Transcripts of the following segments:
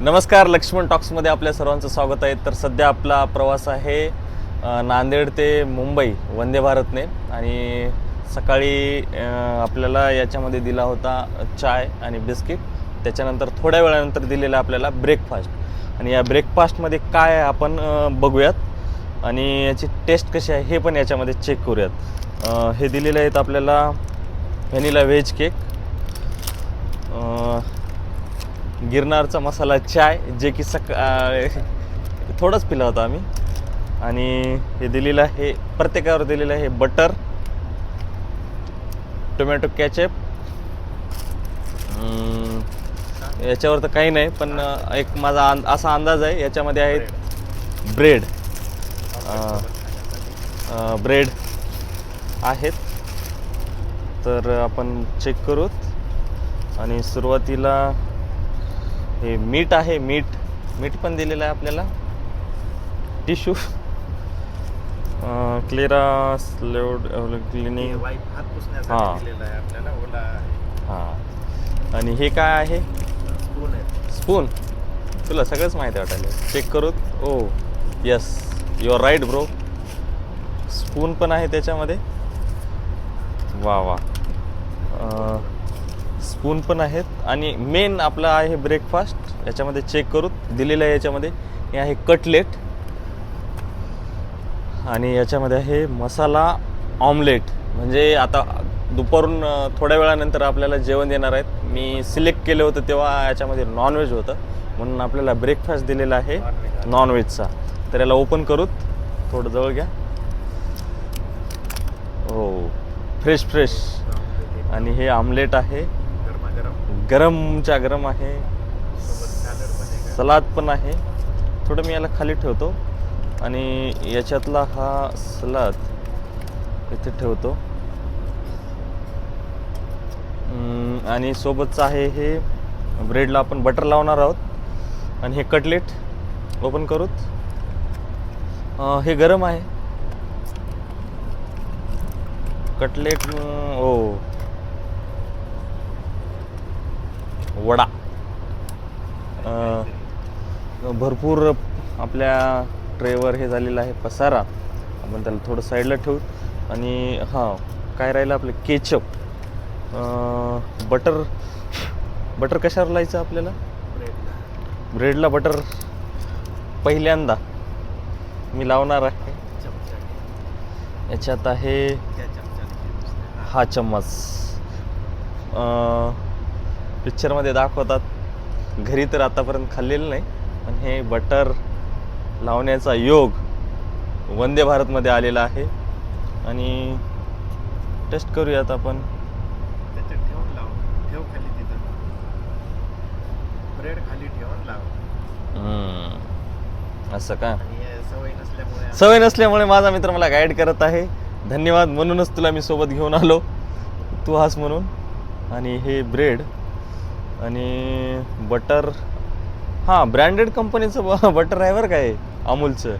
नमस्कार लक्ष्मण टॉक्समध्ये आपल्या सर्वांचं स्वागत आहे. तर सध्या आपला प्रवास आहे नांदेड ते मुंबई वंदे भारतने. आणि सकाळी आपल्याला याच्यामध्ये दिला होता चाय आणि बिस्किट. त्याच्यानंतर थोड्या वेळानंतर दिलेला आपल्याला ब्रेकफास्ट आणि या ब्रेकफास्टमध्ये काय आहे आपण बघूयात. आणि याची टेस्ट कशी आहे हे पण याच्यामध्ये चेक करूयात. हे दिलेले आहेत आपल्याला व्हॅनिला व्हेज केक गिरनारचा मसाला चाय जे की सका थोडंच पिला होता आम्ही. आणि हे दिलेलं आहे प्रत्येकावर दिलेलं आहे बटर टोमॅटो कॅचअप याच्यावर तर काही नाही पण एक माझा अंद असा अंदाज आहे याच्यामध्ये आहेत ब्रेड. ब्रेड आहेत. तर आपण चेक करूत. आणि सुरुवातीला हे मीठ आहे मीठ. मीठ पण दिलेलं आहे आपल्याला. टिश्यू. क्लिरा स्लेवड क्लिनिंग. हा. हां. आणि हे काय आहे? स्पून आहे. स्पून? तुला सगळंच माहिती वाटायला. चेक करूत ओ yes you are right bro spoon पण आहे त्याच्यामध्ये. वा वा. स्पून पण आहेत. आणि मेन आपला आहे ब्रेकफास्ट याच्यामध्ये चेक करू. दिलेलं आहे याच्यामध्ये. हे आहे कटलेट आणि याच्यामध्ये आहे मसाला ऑमलेट म्हणजे आता दुपारून थोड्या वेळानंतर आपल्याला जेवण देणार आहेत. मी सिलेक्ट केलं होतं तेव्हा याच्यामध्ये नॉनव्हेज होतं. म्हणून आपल्याला ब्रेकफास्ट दिलेला आहे नॉनव्हेजचा तर याला ओपन करूत. थोडं जवळ घ्या. हो. फ्रेश फ्रेश आणि हे आमलेट आहे. गरमच्या गरम आहे. सलाद पण आहे. थोडं मी याला खाली ठेवतो. आणि याच्यातला हा सलाद इथे ठेवतो. आणि सोबतचं आहे हे ब्रेडला आपण बटर लावणार आहोत. आणि हे कटलेट ओपन करूत. हे गरम आहे. कटलेट ओ वडा. अं, भरपूर आपल्या ट्रेवर हे झालेलं आहे पसारा. आपण त्याला थोडं साईडला ठेवू. आणि हां काय राहिलं आपलं? केचप. बटर बटर कशावर लायचं आपल्याला? ब्रेडला बटर पहिल्यांदा मी लावणार आहे. याच्यात आहे हा चम्मच. पिक्चरमध्ये दाखवतात. घरी तर आतापर्यंत खाल्लेलं नाही पण हे बटर लावण्याचा योग वंदे भारतमध्ये आलेला आहे. आणि टेस्ट करूयात आपण. ठेवून लाव. ठेव खाली तिथं. ब्रेड खाली ठेवून लाव. असं का? सवय नसल्यामुळे सवय नसल्यामुळे माझा मित्र मला गाईड करत आहे. धन्यवाद म्हणूनच तुला मी सोबत घेऊन आलो. तू हास म्हणून. आणि हे ब्रेड आणि बटर हां ब्रँडेड कंपनीचं बटर आहे बरं काय अमूलचं.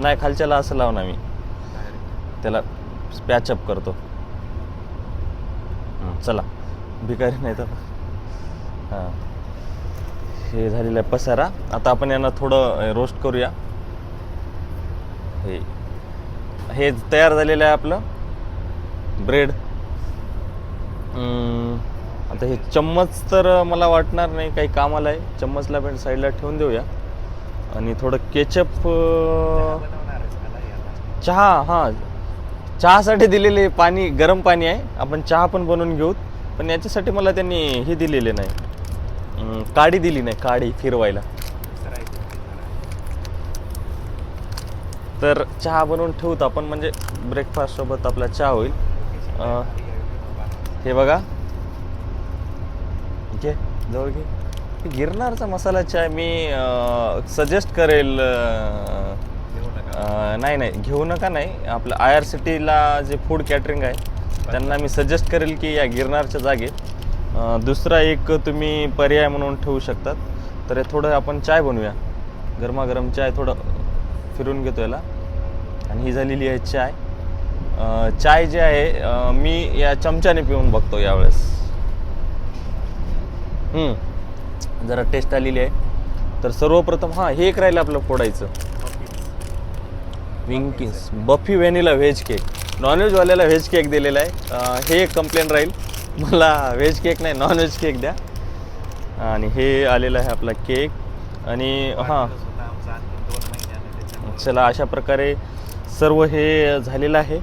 नाही खालच्याला असं लाव. ना मी. Direct. त्याला पॅचअप करतो. चला. भिकारी नाही तर हां. हे झालेलं आहे पसारा. आता आपण यांना थोडं रोस्ट करूया. हे. हे तयार झालेलं आहे आपलं. ब्रेड. आता हे चम्मच तर मला वाटणार नाही काही कामाला आहे. चम्मचला पण साईडला ठेवून देऊया. आणि थोडं केचप चहा हां. चहासाठी दिलेले पाणी गरम पाणी आहे. आपण चहा पण बनवून घेऊ. पण याच्यासाठी मला त्यांनी हे दिलेले नाही. काडी दिली नाही काडी फिरवायला. तर चहा बनवून ठेवूत आपण. म्हणजे ब्रेकफास्टसोबत आपला चहा होईल. हे बघा. घे जवळ घे. गिरनारचा मसाला चाय मी सजेस्ट करेल नाही नाही घेऊ नका नाही. आपलं आय आर सी टीला जे फूड कॅटरिंग आहे त्यांना मी सजेस्ट करेल की या गिरनारच्या जागेत दुसरा एक तुम्ही पर्याय म्हणून ठेवू शकतात. तर हे थोडं आपण चाय बनवूया. गरमागरम चाय थोडं फिरून घेतो याला. आणि ही झालेली आहे चाय. चाय जे आहे मी या चमच्याने पिऊन बघतो यावेळेस. जरा टेस्ट आलेली आहे. तर सर्वप्रथम हां हे एक राहिलं आपलं फोडायचं. विंकिन्स बफी व्हॅनिला व्हेज केक नॉनव्हेजवाल्याला व्हेज केक दिलेला आहे. हे एक कंप्लेंट राहील. मला व्हेज केक नाही नॉनव्हेज केक द्या. आणि हे आलेलं आहे आपला केक आणि हां. चला अशा प्रकारे सर्व हे झालेलं आहे.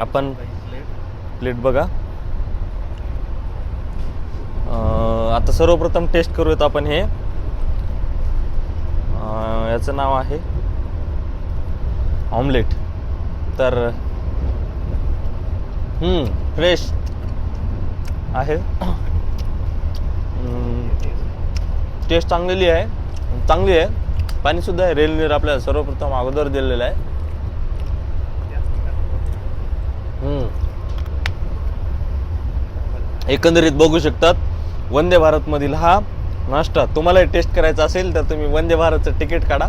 आपण- प्लेट बघा. आता सर्वप्रथम टेस्ट करूयात आपण हे. याचं नाव आहे ऑमलेट. तर फ्रेश आहे. टेस्ट चांगलेली आहे. चांगली आहे. पाणीसुद्धा आहे. रेल्वेवर आपल्याला सर्वप्रथम अगोदर दिलेलं आहे. एकंदरीत बघू शकतात. वंदे भारतमधील हा नाश्ता तुम्हाला टेस्ट करायचा असेल तर तुम्ही वंदे भारतचं तिकीट काढा.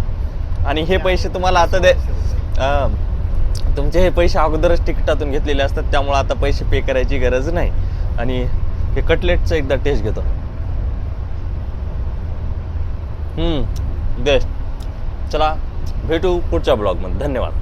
आणि हे पैसे तुम्हाला आता दे तुमचे हे पैसे अगोदरच तिकिटातून घेतलेले असतात त्यामुळे आता पैसे पे करायची गरज नाही. आणि हे कटलेटचं एकदा टेस्ट घेतो. बेस्ट चला भेटू पुढच्या ब्लॉगमध्ये धन्यवाद.